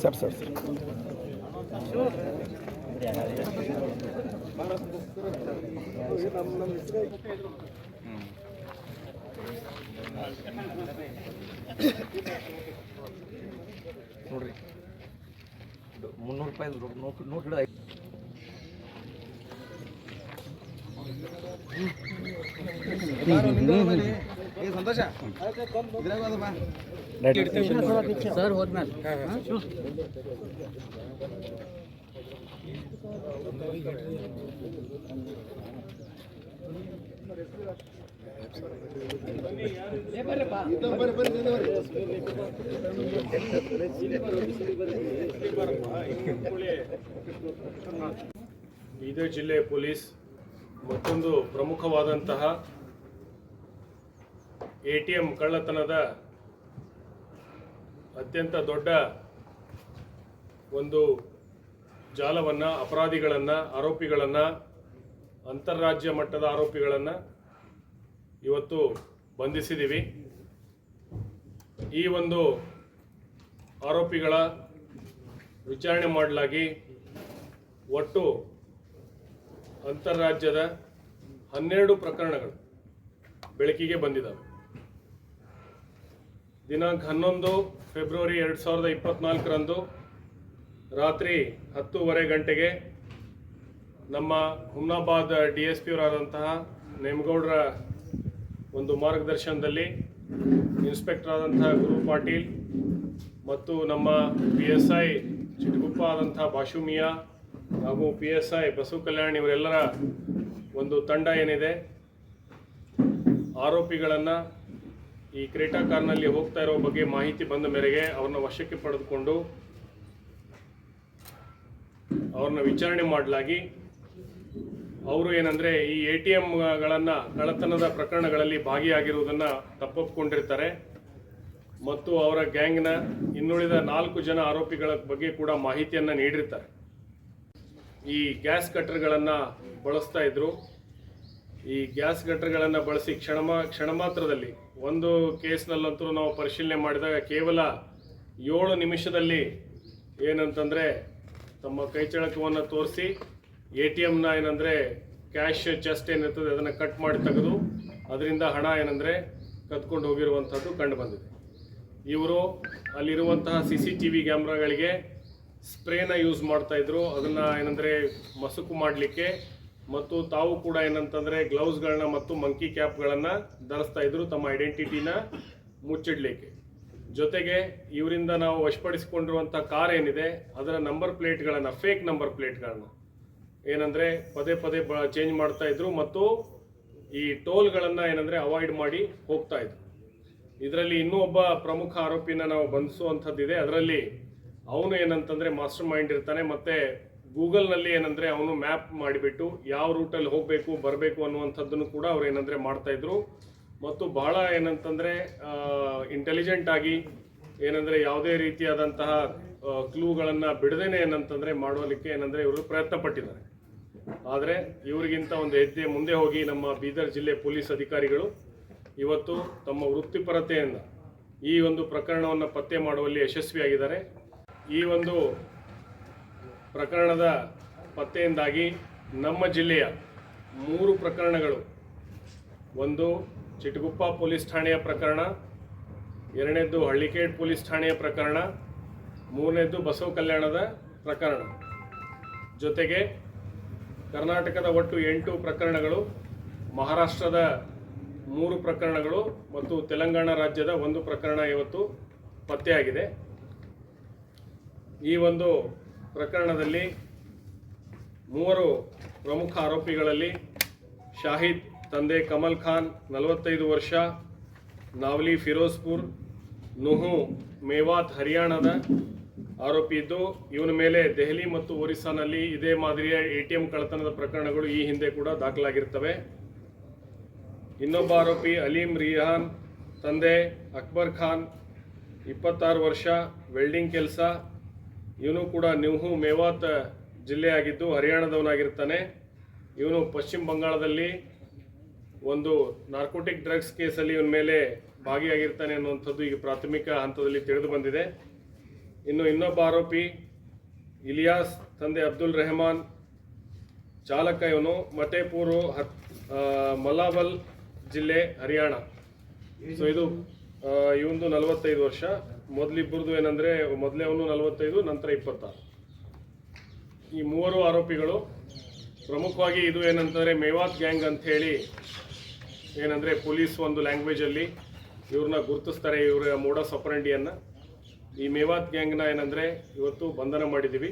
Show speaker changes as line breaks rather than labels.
Sir sir. Sir ನೋಡ್ರಿ. ಮುನ್ನೂರು ರೂಪಾಯಿ ನೋಟ್ ನೋಟ್ ಹಿಡಿದು
ಸರ್ ಹೋದ್ಮೇಲೆ.
ಬೀದರ್ ಜಿಲ್ಲೆ ಪೊಲೀಸ್ ಮತ್ತೊಂದು ಪ್ರಮುಖವಾದಂತಹ ಎ ಟಿ ಎಂ ಕಳ್ಳತನದ ಅತ್ಯಂತ ದೊಡ್ಡ ಒಂದು ಜಾಲವನ್ನು, ಅಪರಾಧಿಗಳನ್ನು, ಆರೋಪಿಗಳನ್ನು ಅಂತಾರಾಜ್ಯ ಮಟ್ಟದ ಆರೋಪಿಗಳನ್ನು ಇವತ್ತು ಬಂಧಿಸಿದ್ದೀವಿ ಈ ಒಂದು ಆರೋಪಿಗಳ ವಿಚಾರಣೆ ಮಾಡಲಾಗಿ ಒಟ್ಟು ಅಂತಾರಾಜ್ಯದ ಹನ್ನೆರಡು ಪ್ರಕರಣಗಳು ಬೆಳಕಿಗೆ ಬಂದಿದ್ದಾವೆ ದಿನಾಂಕ ಹನ್ನೊಂದು ಫೆಬ್ರವರಿ ಎರಡು ಸಾವಿರದ ಇಪ್ಪತ್ನಾಲ್ಕರಂದು ರಾತ್ರಿ ಹತ್ತೂವರೆ ಗಂಟೆಗೆ ನಮ್ಮ ಹುಮ್ನಾಬಾದ್ ಡಿ ಎಸ್ ಪಿಯವರಾದಂತಹ ನೇಮಗೌಡರ ಒಂದು ಮಾರ್ಗದರ್ಶನದಲ್ಲಿ ಇನ್ಸ್ಪೆಕ್ಟರ್ ಆದಂತಹ ಗುರು ಪಾಟೀಲ್ ಮತ್ತು ನಮ್ಮ ಪಿ ಎಸ್ ಐ ಚಿಟ್ಗುಪ್ಪ ಆದಂತಹ ಬಾಶುಮಿಯ ಹಾಗೂ P S I Basava Kalyan ಇವರೆಲ್ಲರ ಒಂದು ತಂಡ ಏನಿದೆ, ಆರೋಪಿಗಳನ್ನು ಈ ಕ್ರೇಟಾ ಕಾರ್ನಲ್ಲಿ ಹೋಗ್ತಾ ಇರೋ ಬಗ್ಗೆ ಮಾಹಿತಿ ಬಂದ ಮೇರೆಗೆ ಅವ್ರನ್ನ ವಶಕ್ಕೆ ಪಡೆದುಕೊಂಡು ಅವ್ರನ್ನ ವಿಚಾರಣೆ ಮಾಡಲಾಗಿ. ಅವರು ಏನಂದರೆ ಈ ಎ ಟಿ ಎಮ್ಗಳನ್ನು ಕಳ್ಳತನದ ಪ್ರಕರಣಗಳಲ್ಲಿ ಭಾಗಿಯಾಗಿರುವುದನ್ನು ತಪ್ಪೊಪ್ಕೊಂಡಿರ್ತಾರೆ. ಮತ್ತು ಅವರ ಗ್ಯಾಂಗ್ನ ಇನ್ನುಳಿದ ನಾಲ್ಕು ಜನ ಆರೋಪಿಗಳ ಬಗ್ಗೆ ಕೂಡ ಮಾಹಿತಿಯನ್ನು ನೀಡಿರ್ತಾರೆ. ಈ ಗ್ಯಾಸ್ ಕಟ್ಟರ್ಗಳನ್ನು ಬಳಸ್ತಾ ಇದ್ರು. ಈ ಗ್ಯಾಸ್ ಗಟ್ಟರ್ಗಳನ್ನು ಬಳಸಿ ಕ್ಷಣ ಕ್ಷಣ ಮಾತ್ರದಲ್ಲಿ ಒಂದು ಕೇಸ್ನಲ್ಲಂತೂ ನಾವು ಪರಿಶೀಲನೆ ಮಾಡಿದಾಗ ಕೇವಲ ಏಳು ನಿಮಿಷದಲ್ಲಿ ಏನಂತಂದರೆ ತಮ್ಮ ಕೈಚಳಕವನ್ನು ತೋರಿಸಿ ಎ ಟಿ ಎಮ್ನ ಏನಂದರೆ ಕ್ಯಾಶ್ ಚೆಸ್ಟ್ ಏನಿರ್ತದೆ ಅದನ್ನು ಕಟ್ ಮಾಡಿ ತೆಗೆದು ಅದರಿಂದ ಹಣ ಏನಂದರೆ ಕದ್ಕೊಂಡು ಹೋಗಿರುವಂಥದ್ದು ಕಂಡುಬಂದಿದೆ ಇವರು ಅಲ್ಲಿರುವಂತಹ ಸಿ ಸಿ ಟಿ ವಿ ಕ್ಯಾಮ್ರಾಗಳಿಗೆ ಸ್ಪ್ರೇನ ಯೂಸ್ ಮಾಡ್ತಾಯಿದ್ರು ಅದನ್ನು ಏನಂದರೆ ಮಸುಕು ಮಾಡಲಿಕ್ಕೆ ಮತ್ತು ತಾವು ಕೂಡ ಏನಂತಂದರೆ ಗ್ಲೌಸ್ಗಳನ್ನ ಮತ್ತು ಮಂಕಿ ಕ್ಯಾಪ್ಗಳನ್ನು ಧರಿಸ್ತಾ ಇದ್ರು ತಮ್ಮ ಐಡೆಂಟಿಟಿನ ಮುಚ್ಚಿಡ್ಲಿಕ್ಕೆ. ಜೊತೆಗೆ ಇವರಿಂದ ನಾವು ವಶಪಡಿಸಿಕೊಂಡಿರುವಂಥ ಕಾರ್ ಏನಿದೆ, ಅದರ ನಂಬರ್ ಪ್ಲೇಟ್ಗಳನ್ನು ಫೇಕ್ ನಂಬರ್ ಪ್ಲೇಟ್ಗಳನ್ನ ಏನಂದರೆ ಪದೇ ಪದೇ ಚೇಂಜ್ ಮಾಡ್ತಾ ಇದ್ರು ಮತ್ತು ಈ ಟೋಲ್ಗಳನ್ನು ಏನಂದರೆ ಅವಾಯ್ಡ್ ಮಾಡಿ ಹೋಗ್ತಾ ಇದ್ರು. ಇದರಲ್ಲಿ ಇನ್ನೂ ಒಬ್ಬ ಪ್ರಮುಖ ಆರೋಪಿನ ನಾವು ಬಂಧಿಸುವಂಥದ್ದಿದೆ. ಅದರಲ್ಲಿ ಅವನು ಏನಂತಂದರೆ ಮಾಸ್ಟರ್ ಮೈಂಡ್ ಇರ್ತಾನೆ, ಮತ್ತು ಗೂಗಲ್ನಲ್ಲಿ ಏನಂದರೆ ಅವನು ಮ್ಯಾಪ್ ಮಾಡಿಬಿಟ್ಟು ಯಾವ ರೂಟಲ್ಲಿ ಹೋಗಬೇಕು, ಬರಬೇಕು ಅನ್ನುವಂಥದ್ದನ್ನು ಕೂಡ ಅವ್ರು ಏನಂದರೆ ಮಾಡ್ತಾಯಿದ್ರು ಮತ್ತು ಬಹಳ ಏನಂತಂದರೆ ಇಂಟೆಲಿಜೆಂಟ್ ಆಗಿ ಏನಂದರೆ ಯಾವುದೇ ರೀತಿಯಾದಂತಹ ಕ್ಲೂಗಳನ್ನು ಬಿಡದೇನೆ ಏನಂತಂದರೆ ಮಾಡೋಲಿಕ್ಕೆ ಏನಂದರೆ ಇವರು ಪ್ರಯತ್ನ ಪಟ್ಟಿದ್ದಾರೆ ಆದರೆ ಇವರಿಗಿಂತ ಒಂದು ಹೆಜ್ಜೆ ಮುಂದೆ ಹೋಗಿ ನಮ್ಮ ಬೀದರ್ ಜಿಲ್ಲೆ ಪೊಲೀಸ್ ಅಧಿಕಾರಿಗಳು ಇವತ್ತು ತಮ್ಮ ವೃತ್ತಿಪರತೆಯಿಂದ ಈ ಒಂದು ಪ್ರಕರಣವನ್ನು ಪತ್ತೆ ಮಾಡುವಲ್ಲಿ ಯಶಸ್ವಿಯಾಗಿದ್ದಾರೆ. ಈ ಒಂದು ಪ್ರಕರಣದ ಪತ್ತೆಯಿಂದಾಗಿ ನಮ್ಮ ಜಿಲ್ಲೆಯ ಮೂರು ಪ್ರಕರಣಗಳು. ಒಂದು ಚಿಟಗುಪ್ಪ ಪೊಲೀಸ್ ಠಾಣೆಯ ಪ್ರಕರಣ, ಎರಡನೇದ್ದು ಹಳ್ಳಿಕೇಡ್ ಪೊಲೀಸ್ ಠಾಣೆಯ ಪ್ರಕರಣ, ಮೂರನೇದ್ದು ಬಸವ ಕಲ್ಯಾಣದ ಪ್ರಕರಣ. ಜೊತೆಗೆ ಕರ್ನಾಟಕದ ಒಟ್ಟು ಎಂಟು ಪ್ರಕರಣಗಳು, ಮಹಾರಾಷ್ಟ್ರದ ಮೂರು ಪ್ರಕರಣಗಳು ಮತ್ತು ತೆಲಂಗಾಣ ರಾಜ್ಯದ ಒಂದು ಪ್ರಕರಣ ಇವತ್ತು ಪತ್ತೆಯಾಗಿದೆ. ಈ ಒಂದು ಪ್ರಕರಣದಲ್ಲಿ ಮೂವರು ಪ್ರಮುಖ ಆರೋಪಿಗಳಲ್ಲಿ ಶಾಹಿದ್ ತಂದೆ ಕಮಲ್ ಖಾನ್ ನಲವತ್ತೈದು ವರ್ಷ, ನಾವ್ಲಿ ಫಿರೋಜ್ಪುರ್, ನುಹು ಮೇವಾತ್ ಹರಿಯಾಣದ ಆರೋಪಿ ಇದ್ದು, ಇವನ ಮೇಲೆ ದೆಹಲಿ ಮತ್ತು ಒರಿಸ್ಸಾನಲ್ಲಿ ಇದೇ ಮಾದರಿಯ ಎ ಟಿ ಎಂ ಕಳ್ಳತನದ ಪ್ರಕರಣಗಳು ಈ ಹಿಂದೆ ಕೂಡ ದಾಖಲಾಗಿರ್ತವೆ. ಇನ್ನೊಬ್ಬ ಆರೋಪಿ ಅಲೀಂ ರಿಹಾನ್ ತಂದೆ ಅಕ್ಬರ್ ಖಾನ್, ಇಪ್ಪತ್ತಾರು ವರ್ಷ, ವೆಲ್ಡಿಂಗ್ ಕೆಲಸ ಇವನು ಕೂಡ ನಿವ್ಹು ಮೇವಾತ್ ಜಿಲ್ಲೆಯಾಗಿದ್ದು ಹರಿಯಾಣದವನಾಗಿರ್ತಾನೆ. ಇವನು ಪಶ್ಚಿಮ ಬಂಗಾಳದಲ್ಲಿ ಒಂದು ನಾರ್ಕೋಟಿಕ್ ಡ್ರಗ್ಸ್ ಕೇಸಲ್ಲಿ ಇವನ ಮೇಲೆ ಭಾಗಿಯಾಗಿರ್ತಾನೆ ಅನ್ನುವಂಥದ್ದು ಈಗ ಪ್ರಾಥಮಿಕ ಹಂತದಲ್ಲಿ ತಿಳಿದು ಬಂದಿದೆ. ಇನ್ನು ಇನ್ನೊಬ್ಬ ಆರೋಪಿ ಇಲಿಯಾಸ್ ತಂದೆ ಅಬ್ದುಲ್ ರೆಹಮಾನ್ ಚಾಲಕ ಇವನು ಮತೇಪೂರು ಹತ್ ಆ, ಮಲಾಬಲ್ ಜಿಲ್ಲೆ ಹರಿಯಾಣ. ಸೊ ಇದು ಇವಂದು ನಲವತ್ತೈದು ವರ್ಷ. ಮೊದಲಿಬ್ಬರದು ಏನಂದರೆ, ಮೊದಲೇ ಅವನು ನಲವತ್ತೈದು, ನಂತರ ಇಪ್ಪತ್ತಾರು. ಈ ಮೂವರು ಆರೋಪಿಗಳು, ಪ್ರಮುಖವಾಗಿ ಇದು ಏನಂತಂದರೆ ಮೇವಾತ್ ಗ್ಯಾಂಗ್ ಅಂತ ಹೇಳಿ, ಏನಂದರೆ ಪೊಲೀಸ್ ಒಂದು ಲ್ಯಾಂಗ್ವೇಜಲ್ಲಿ ಇವ್ರನ್ನ ಗುರುತಿಸ್ತಾರೆ, ಇವರ ಮೂಡ ಸಪರಂಡಿಯನ್ನು ಈ ಮೇವಾತ್ ಗ್ಯಾಂಗ್ನ ಏನಂದರೆ, ಇವತ್ತು ಬಂಧನ ಮಾಡಿದ್ದೀವಿ